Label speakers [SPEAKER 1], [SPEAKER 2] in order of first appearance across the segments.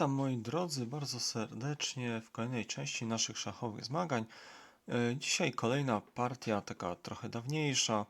[SPEAKER 1] Witam moi drodzy bardzo serdecznie w kolejnej części naszych szachowych zmagań. E, Dzisiaj kolejna partia, taka trochę dawniejsza.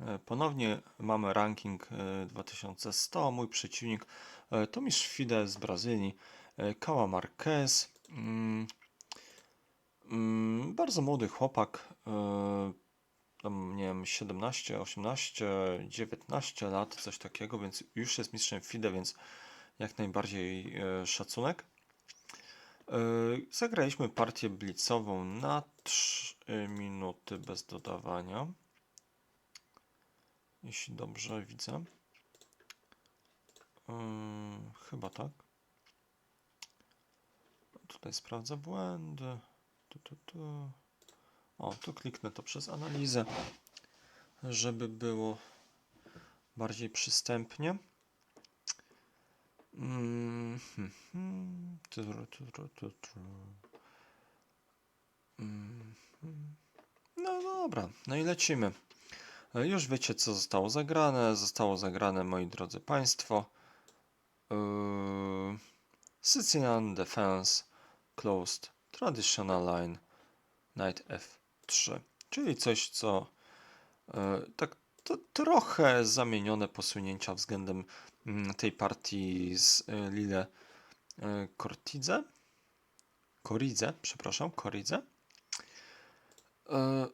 [SPEAKER 1] E, Ponownie mamy ranking e, 2100. Mój przeciwnik e, to mistrz FIDE z Brazylii, e, Cała Marquez. Mm, mm, Bardzo młody chłopak, e, tam nie wiem, 17, 18, 19 lat, coś takiego, więc już jest mistrzem FIDE, więc jak najbardziej e, szacunek. E, Zagraliśmy partię blitzową na 3 minuty bez dodawania. Jeśli dobrze widzę. E, Chyba tak. Tutaj sprawdzę błędy. Tu, tu, tu. O, tu kliknę to przez analizę, żeby było bardziej przystępnie. Mm. Mm, hmm. No dobra, no i lecimy. E, Już wiecie, co zostało zagrane. Zostało zagrane, moi drodzy Państwo. Yy, Sicilian Defense Closed Traditional Line Knight F3. Czyli coś, co e, tak to trochę zamienione posunięcia względem mm, tej partii z e, Lille e, Cortidze. Koridze, przepraszam, Koridze. E,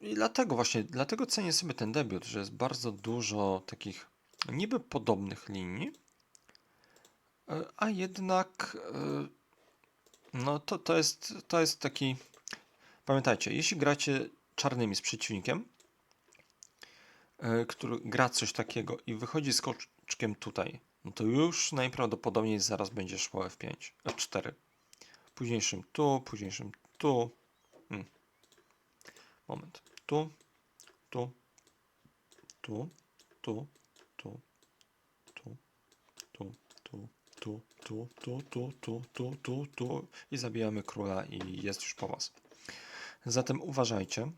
[SPEAKER 1] I dlatego właśnie, dlatego cenię sobie ten debiut, że jest bardzo dużo takich niby podobnych linii, e, a jednak e, no to, to, jest, to jest taki... Pamiętajcie, jeśli gracie czarnymi z przeciwnikiem, e, który gra coś takiego i wychodzi z koczkiem tutaj, no to już najprawdopodobniej zaraz będzie szło F5, F4. Późniejszym tu, późniejszym tu. Hmm. Moment. Tu, tu, tu, tu, tu, tu, tu, tu, tu, tu, tu, tu, tu, tu, tu, tu i zabijamy króla i jest już po was. Zatem uważajcie.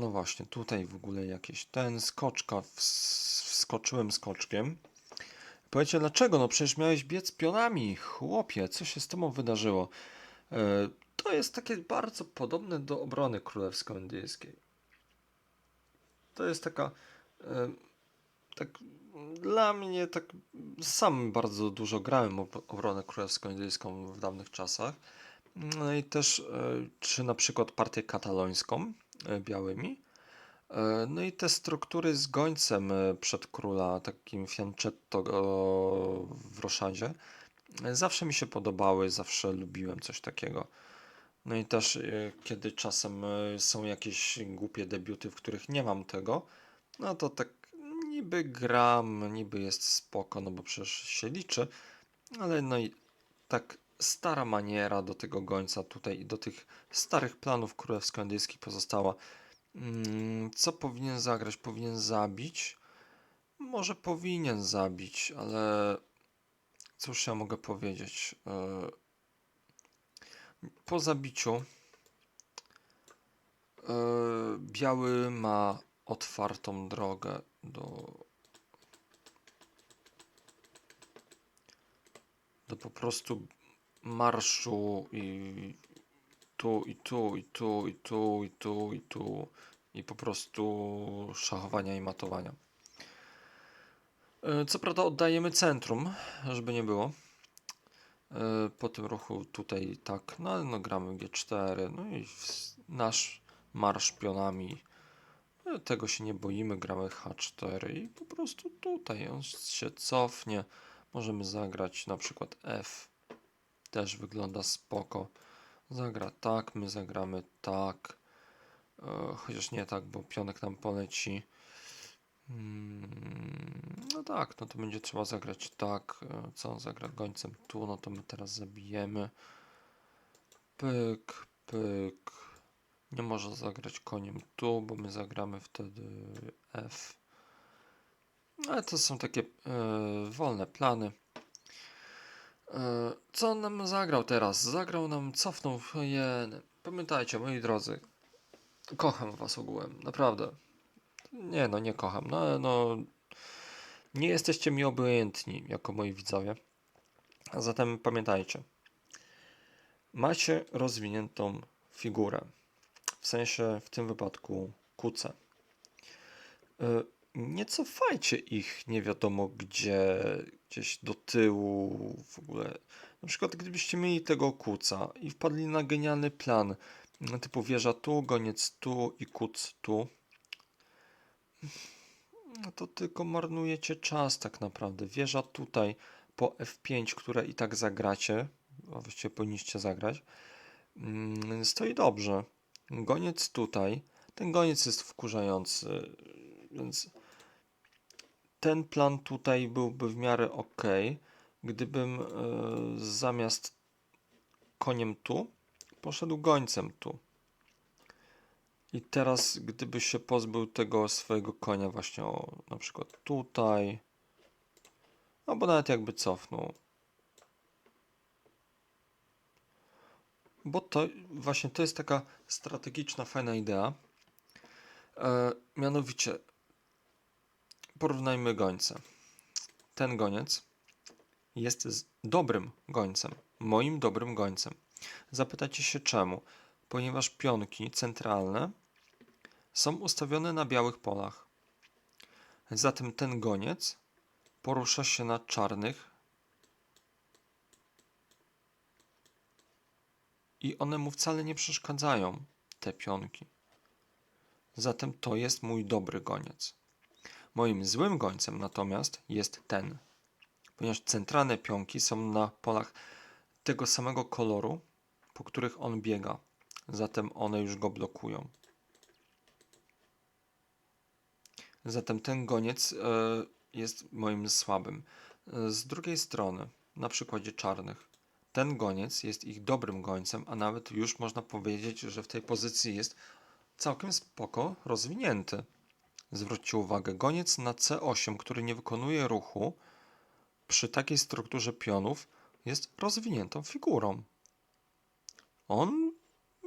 [SPEAKER 1] No właśnie, tutaj w ogóle jakieś ten skoczka, ws- wskoczyłem skoczkiem. Powiecie dlaczego? No przecież miałeś biec pionami, chłopie, co się z tobą wydarzyło? E, To jest takie bardzo podobne do obrony królewsko-indyjskiej. To jest taka, tak dla mnie, tak sam bardzo dużo grałem ob- obronę królewsko-indyjską w dawnych czasach. No i też, e, czy na przykład partię katalońską białymi. E, No i te struktury z gońcem e, przed króla, takim fianchetto e, w roszadzie, e, zawsze mi się podobały, zawsze lubiłem coś takiego. No i też e, kiedy czasem e, są jakieś głupie debiuty, w których nie mam tego, no to tak niby gram, niby jest spoko, no bo przecież się liczy, ale no i tak stara maniera do tego gońca tutaj i do tych starych planów królewsko-indyjskich pozostała. Mm, Co powinien zagrać? Powinien zabić? Może powinien zabić, ale cóż ja mogę powiedzieć? E, Po zabiciu e, biały ma otwartą drogę do do po prostu marszu i tu, i tu, i tu, i tu, i tu, i tu, i po prostu szachowania i matowania. E, Co prawda oddajemy centrum, żeby nie było. E, Po tym ruchu tutaj tak, no no gramy G4, no i nasz marsz pionami. e, Tego się nie boimy, gramy H4 i po prostu tutaj on się cofnie. Możemy zagrać na przykład F. Też wygląda spoko. Zagra tak, my zagramy tak. E, chociaż nie tak, bo pionek nam poleci. Mm, no tak, no to będzie trzeba zagrać tak. E, co on zagra gońcem tu, no to my teraz zabijemy. Pyk, pyk. Nie może zagrać koniem tu, bo my zagramy wtedy F. Ale to są takie e, wolne plany. E, Co on nam zagrał teraz? Zagrał nam, cofnął. Ojej. Pamiętajcie, moi drodzy, kocham was ogółem, naprawdę. Nie no, nie kocham, no no... Nie jesteście mi obojętni jako moi widzowie. A zatem pamiętajcie, macie rozwiniętą figurę, w sensie w tym wypadku kucę. Nie cofajcie ich nie wiadomo gdzie, gdzieś do tyłu w ogóle. Na przykład gdybyście mieli tego kuca i wpadli na genialny plan, typu wieża tu, goniec tu i kuc tu, no to tylko marnujecie czas tak naprawdę. Wieża tutaj po F5, które i tak zagracie, a właściwie powinniście zagrać, mm, stoi dobrze. Goniec tutaj. Ten goniec jest wkurzający, więc ten plan tutaj byłby w miarę ok, gdybym e, zamiast koniem tu, poszedł gońcem tu. I teraz, gdyby się pozbył tego swojego konia właśnie o, na przykład tutaj, albo nawet jakby cofnął. Bo to właśnie to jest taka strategiczna, fajna idea. E, mianowicie, porównajmy gońce. Ten goniec jest dobrym gońcem, moim dobrym gońcem. Zapytacie się czemu? Ponieważ pionki centralne są ustawione na białych polach. Zatem ten goniec porusza się na czarnych i one mu wcale nie przeszkadzają, te pionki. Zatem to jest mój dobry goniec. Moim złym gońcem natomiast jest ten, ponieważ centralne pionki są na polach tego samego koloru, po których on biega. Zatem one już go blokują. Zatem ten goniec e, jest moim słabym. Z drugiej strony, na przykładzie czarnych, ten goniec jest ich dobrym gońcem, a nawet już można powiedzieć, że w tej pozycji jest całkiem spoko rozwinięty. Zwróćcie uwagę, goniec na C8, który nie wykonuje ruchu, przy takiej strukturze pionów jest rozwiniętą figurą. On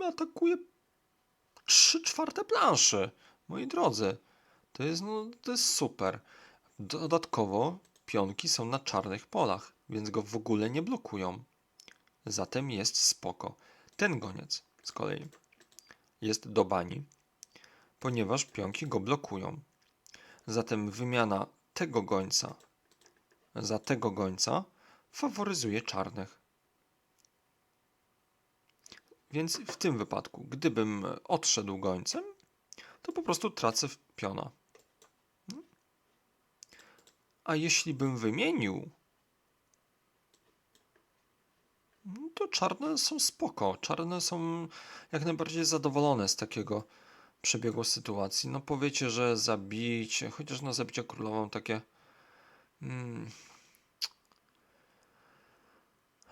[SPEAKER 1] atakuje 3 czwarte planszy, moi drodzy. To jest, no, to jest super. Dodatkowo pionki są na czarnych polach, więc go w ogóle nie blokują. Zatem jest spoko. Ten goniec z kolei jest do bani, ponieważ pionki go blokują. Zatem wymiana tego gońca za tego gońca faworyzuje czarnych. Więc w tym wypadku, gdybym odszedł gońcem, to po prostu tracę piona. A jeśli bym wymienił, no to czarne są spoko. Czarne są jak najbardziej zadowolone z takiego przebiegu sytuacji. No powiecie, że zabicie, chociaż na zabicie królową takie... Mm,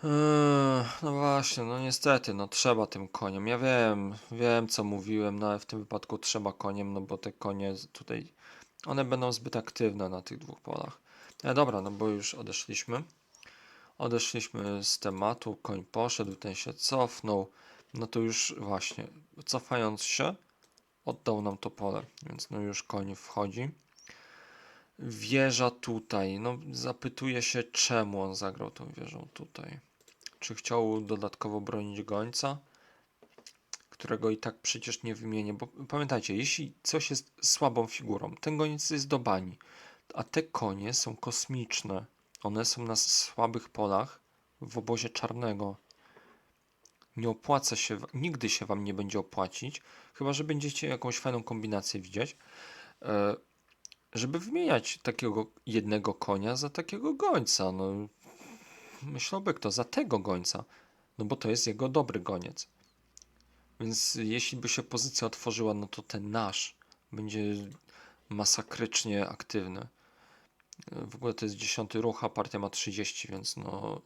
[SPEAKER 1] Eee, No właśnie, no niestety, no trzeba tym koniem. Ja wiem, wiem co mówiłem, no ale w tym wypadku trzeba koniem, no bo te konie tutaj, one będą zbyt aktywne na tych dwóch polach. E, dobra, no bo już odeszliśmy. Odeszliśmy z tematu, koń poszedł, ten się cofnął. No to już właśnie, cofając się, oddał nam to pole, więc no już koń wchodzi. Wieża tutaj, no zapytuje się czemu on zagrał tą wieżą tutaj. Czy chciał dodatkowo bronić gońca, którego i tak przecież nie wymienię, bo pamiętajcie, jeśli coś jest słabą figurą, ten goniec jest do bani, a te konie są kosmiczne. One są na słabych polach w obozie czarnego. Nie opłaca się, nigdy się wam nie będzie opłacić, chyba że będziecie jakąś fajną kombinację widzieć, e, żeby wymieniać takiego jednego konia za takiego gońca. No, myślałby kto za tego gońca, no bo to jest jego dobry goniec. Więc jeśli by się pozycja otworzyła, no to ten nasz będzie masakrycznie aktywny. W ogóle to jest 10 ruch, a partia ma 30, więc no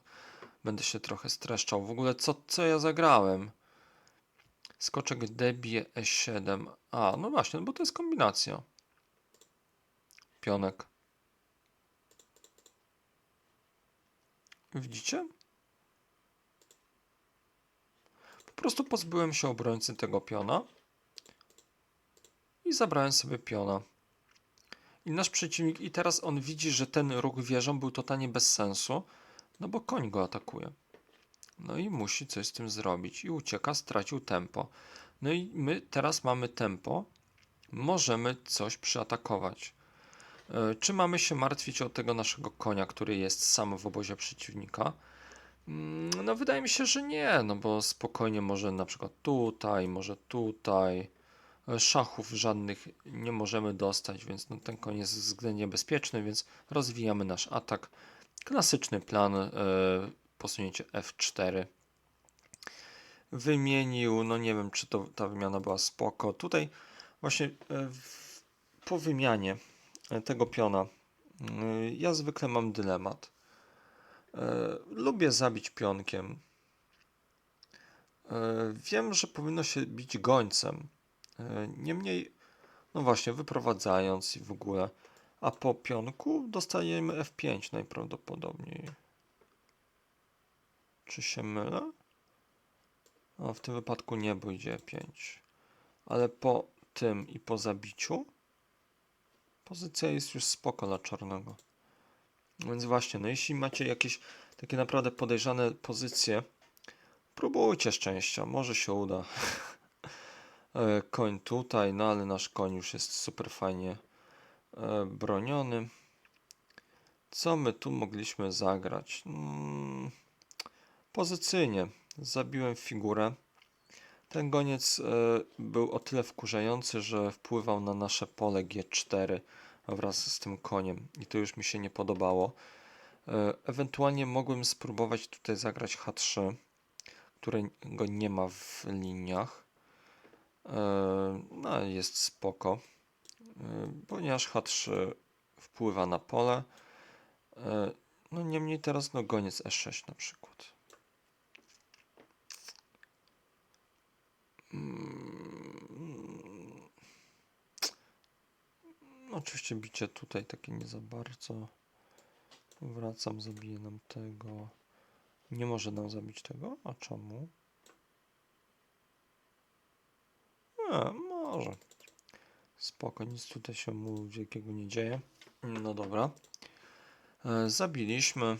[SPEAKER 1] będę się trochę streszczał. W ogóle co, co ja zagrałem? Skoczek D bije E7. A, no właśnie, no bo to jest kombinacja. Pionek. Widzicie? Po prostu pozbyłem się obrońcy tego piona i zabrałem sobie piona. I nasz przeciwnik, i teraz on widzi, że ten ruch wieżą był totalnie bez sensu, no bo koń go atakuje. No i musi coś z tym zrobić i ucieka, stracił tempo. No i my teraz mamy tempo, możemy coś przyatakować. E, Czy mamy się martwić o tego naszego konia, który jest sam w obozie przeciwnika? Mm, No wydaje mi się, że nie, no bo spokojnie może na przykład tutaj, może tutaj. E, Szachów żadnych nie możemy dostać, więc no ten koń jest względnie bezpieczny, więc rozwijamy nasz atak. Klasyczny plan, e, posunięcie F4. Wymienił, no nie wiem, czy to ta wymiana była spoko. Tutaj właśnie e, po wymianie e, tego piona ja zwykle mam dylemat. Lubię zabić pionkiem. Wiem, że powinno się bić gońcem. Niemniej, no właśnie, wyprowadzając i w ogóle. A po pionku dostajemy F5 najprawdopodobniej. Czy się mylę? O, w tym wypadku nie, bo idzie E5. Ale po tym i po zabiciu pozycja jest już spoko dla czarnego. Więc właśnie, no jeśli macie jakieś takie naprawdę podejrzane pozycje, próbujcie szczęścia, może się uda. E, Koń tutaj, no ale nasz koń już jest super fajnie broniony. Co my tu mogliśmy zagrać? Mm, pozycyjnie. Zabiłem figurę. Ten goniec e, był o tyle wkurzający, że wpływał na nasze pole G4 wraz z tym koniem i to już mi się nie podobało. E, ewentualnie mogłem spróbować tutaj zagrać H3, którego nie ma w liniach. E, no, jest spoko, e, ponieważ H3 wpływa na pole. E, No niemniej teraz no goniec E6 na przykład. Mm. Oczywiście bicie tutaj takie nie za bardzo. Wracam, zabiję nam tego. Nie może nam zabić tego? A czemu? A, może. Spoko, nic tutaj się mu wielkiego nie dzieje. No dobra. E, zabiliśmy.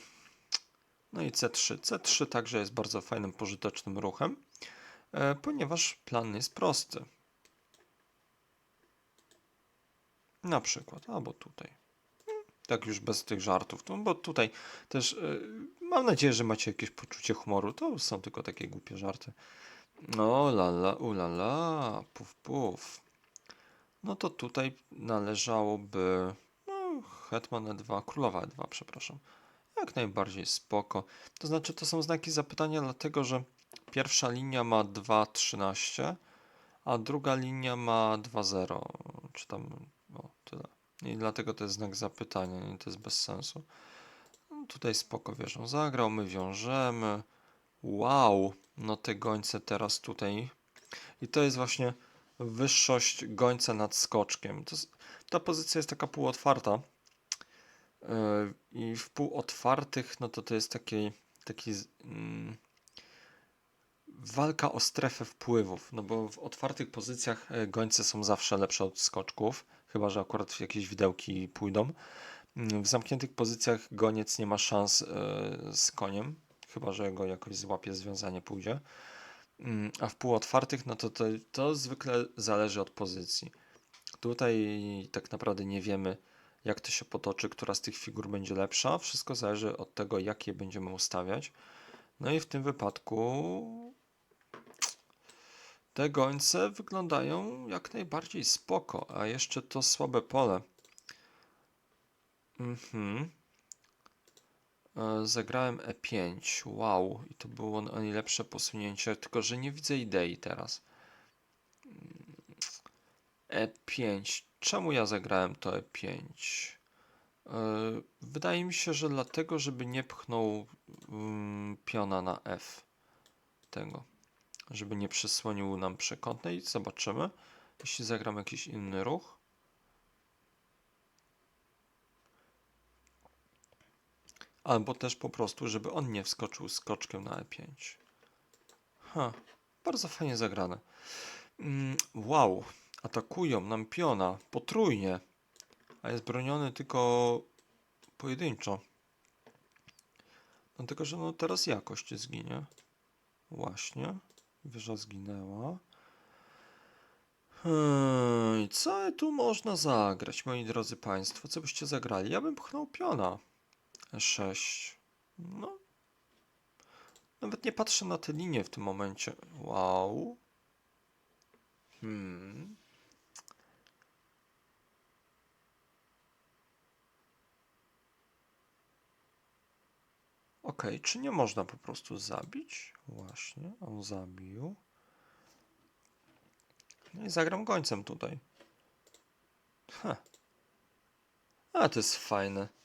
[SPEAKER 1] No i C3. C3 także jest bardzo fajnym, pożytecznym ruchem, e, ponieważ plan jest prosty. Na przykład, albo tutaj. Tak już bez tych żartów, no bo tutaj też e, mam nadzieję, że macie jakieś poczucie humoru. To są tylko takie głupie żarty. No lala, ulala, puf, puf. No to tutaj należałoby no, hetman E2, królowa E2, przepraszam. Jak najbardziej spoko. To znaczy, to są znaki zapytania, dlatego że pierwsza linia ma 2,13, a druga linia ma 2,0. Czy tam, o, tyle. I dlatego to jest znak zapytania, nie? to jest bez sensu. No, tutaj spoko wieżą zagrał, my wiążemy. Wow, no te gońce teraz tutaj. I to jest właśnie wyższość gońca nad skoczkiem. Ta pozycja jest taka półotwarta. Yy, I w półotwartych, no to to jest taki, taki mm, walka o strefę wpływów. No bo w otwartych pozycjach e, gońce są zawsze lepsze od skoczków, chyba że akurat jakieś widełki pójdą. Mm, W zamkniętych pozycjach goniec nie ma szans e, z koniem, chyba że go jakoś złapie, związanie pójdzie. Mm, A w półotwartych, no to, to to zwykle zależy od pozycji. Tutaj tak naprawdę nie wiemy, jak to się potoczy, która z tych figur będzie lepsza. Wszystko zależy od tego, jak je będziemy ustawiać. No i w tym wypadku te gońce wyglądają jak najbardziej spoko, a jeszcze to słabe pole. Mhm. E, Zagrałem E5. Wow, i to było najlepsze posunięcie, tylko że nie widzę idei teraz. Mm, E5. Czemu ja zagrałem to E5? E, Wydaje mi się, że dlatego, żeby nie pchnął mm, piona na F tego, żeby nie przysłonił nam przekątnej. Zobaczymy, jeśli zagram jakiś inny ruch. Albo też po prostu, żeby on nie wskoczył skoczkiem na E5. Ha, bardzo fajnie zagrane. Mm, wow, atakują nam piona potrójnie, a jest broniony tylko pojedynczo. No tylko, że no teraz jakość zginie. Właśnie. Wieża zginęła. Hmm, co tu można zagrać, moi drodzy Państwo? Co byście zagrali? Ja bym pchnął piona. E6. No. Nawet nie patrzę na te linie w tym momencie. Wow. Hmm. Okej, czy nie można po prostu zabić? Właśnie, on zabił. No i zagram gońcem tutaj. Ha. A, to jest fajne.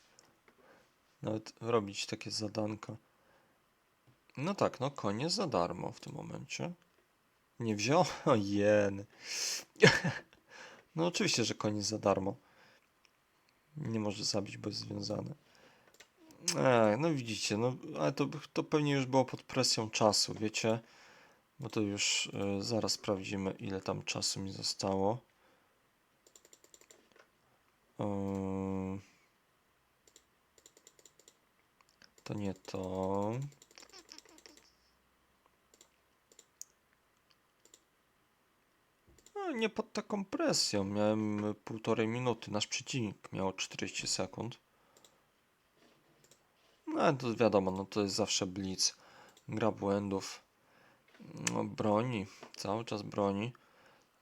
[SPEAKER 1] Nawet robić takie zadanka. No tak, no konie za darmo w tym momencie. Nie wziął? Jen. No oczywiście, że jest za darmo. Nie może zabić, bo jest związany. Ech, no widzicie, no ale to, to pewnie już było pod presją czasu, wiecie? Bo to już y, zaraz sprawdzimy, ile tam czasu mi zostało. Ym, to nie to. No, nie pod taką presją. Miałem półtorej minuty. Nasz przeciwnik miał 40 sekund. No, to wiadomo, no to jest zawsze blitz. Gra błędów. No, broni. Cały czas broni.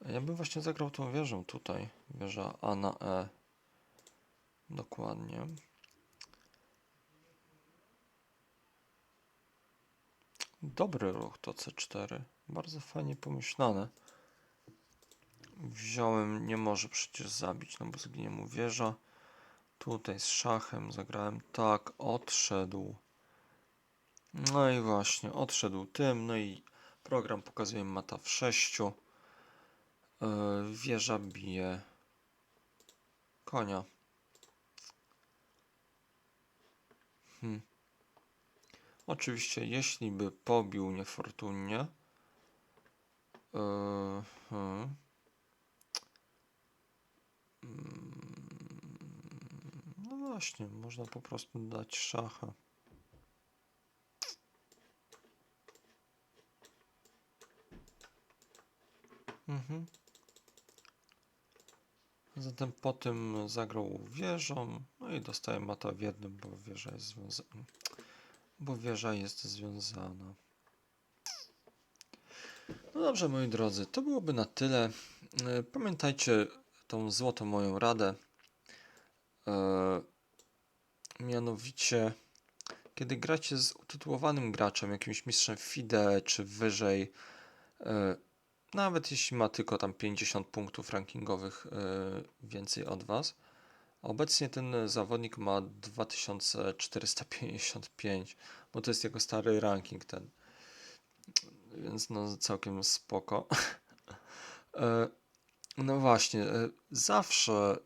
[SPEAKER 1] Ja bym właśnie zagrał tą wieżą tutaj. Wieża A na E. Dokładnie. Dobry ruch to C4. Bardzo fajnie pomyślane. Wziąłem, nie może przecież zabić, no bo zginie mu wieża. Tutaj z szachem zagrałem tak, odszedł. No i właśnie, odszedł tym, no i program pokazuje mata w sześciu. Yy, wieża bije konia. Hmm. Oczywiście, jeśli by pobił niefortunnie, yy, hmm. No właśnie, można po prostu dać szacha. Mhm. Zatem po tym zagrał wieżą, no i dostaje mata w jednym, bo wieża jest związana. Bo wieża jest związana. No dobrze, moi drodzy, to byłoby na tyle. E, Pamiętajcie tą złotą moją radę. E, mianowicie, kiedy gracie z utytułowanym graczem, jakimś mistrzem FIDE czy wyżej, e, nawet jeśli ma tylko tam 50 punktów rankingowych więcej od Was, obecnie ten zawodnik ma 2455, bo to jest jego stary ranking ten. Więc no całkiem spoko. E, No właśnie, e, zawsze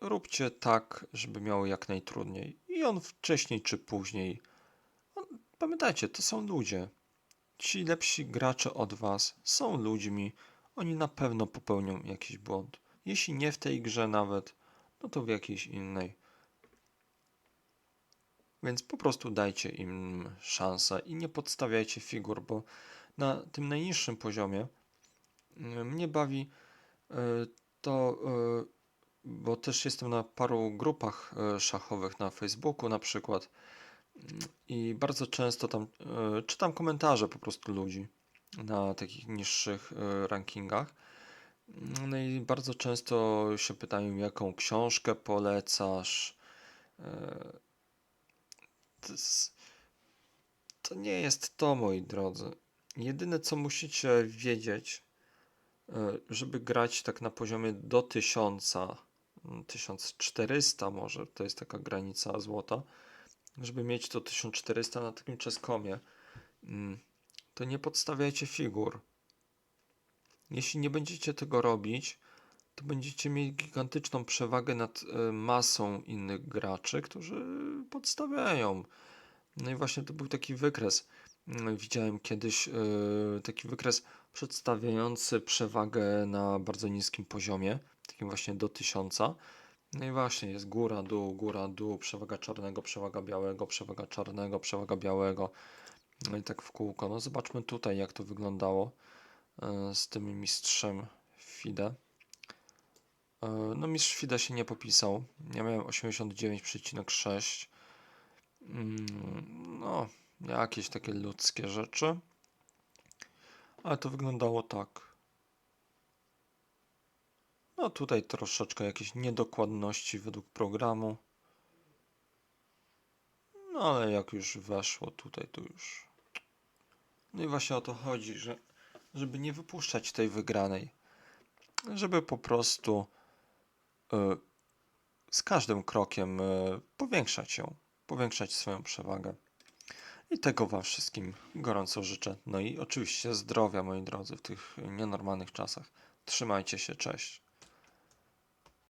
[SPEAKER 1] róbcie tak, żeby miało jak najtrudniej. I on wcześniej czy później. Pamiętajcie, to są ludzie. Ci lepsi gracze od was są ludźmi. Oni na pewno popełnią jakiś błąd. Jeśli nie w tej grze nawet, no to w jakiejś innej. Więc po prostu dajcie im szansę i nie podstawiajcie figur, bo na tym najniższym poziomie y, mnie bawi y, to, y, bo też jestem na paru grupach y, szachowych na Facebooku na przykład Mm, i bardzo często tam czytam komentarze po prostu ludzi na takich niższych rankingach. No i bardzo często się pytają, jaką książkę polecasz. Y, To, nie jest to, moi drodzy. Jedyne, co musicie wiedzieć, y, żeby grać tak na poziomie do 1000, mm, 1400 może, to jest taka granica złota, żeby mieć to 1400 na takim czeskomie, mm, to nie podstawiajcie figur. Jeśli nie będziecie tego robić, to będziecie mieli gigantyczną przewagę nad y, masą innych graczy, którzy podstawiają. No i właśnie to był taki wykres. Mm, Widziałem kiedyś y, taki wykres przedstawiający przewagę na bardzo niskim poziomie, takim właśnie do 1000. No i właśnie, jest góra, dół, góra, dół, przewaga czarnego, przewaga białego, przewaga czarnego, przewaga białego. No i tak w kółko. No zobaczmy tutaj, jak to wyglądało e, z tym mistrzem FIDE. E, No mistrz FIDE się nie popisał. Ja miałem 89,6. Mm, No, jakieś takie ludzkie rzeczy. Ale to wyglądało tak. No tutaj troszeczkę jakieś niedokładności według programu. No ale jak już weszło tutaj, to już. No i właśnie o to chodzi, że żeby nie wypuszczać tej wygranej. Żeby po prostu y, z każdym krokiem y, powiększać ją, powiększać swoją przewagę. I tego Wam wszystkim gorąco życzę. No i oczywiście zdrowia, moi drodzy, w tych nienormalnych czasach. Trzymajcie się, cześć.